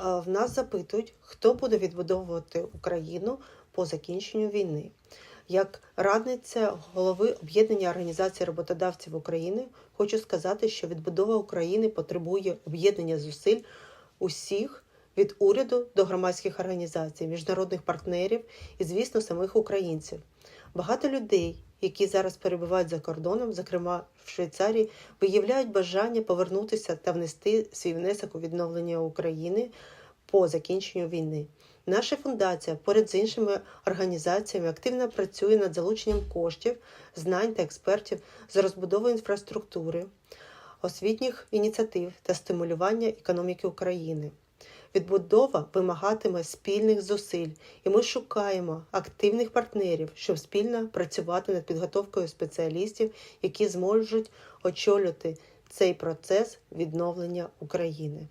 В нас запитують, хто буде відбудовувати Україну по закінченню війни. Як радниця голови об'єднання організації роботодавців України, хочу сказати, що відбудова України потребує об'єднання зусиль усіх від уряду до громадських організацій, міжнародних партнерів і, звісно, самих українців. Багато людей, які зараз перебувають за кордоном, зокрема в Швейцарії, виявляють бажання повернутися та внести свій внесок у відновлення України по закінченню війни. Наша фундація поряд з іншими організаціями активно працює над залученням коштів, знань та експертів з розбудови інфраструктури, освітніх ініціатив та стимулювання економіки України. Відбудова вимагатиме спільних зусиль, і ми шукаємо активних партнерів, щоб спільно працювати над підготовкою спеціалістів, які зможуть очолювати цей процес відновлення України.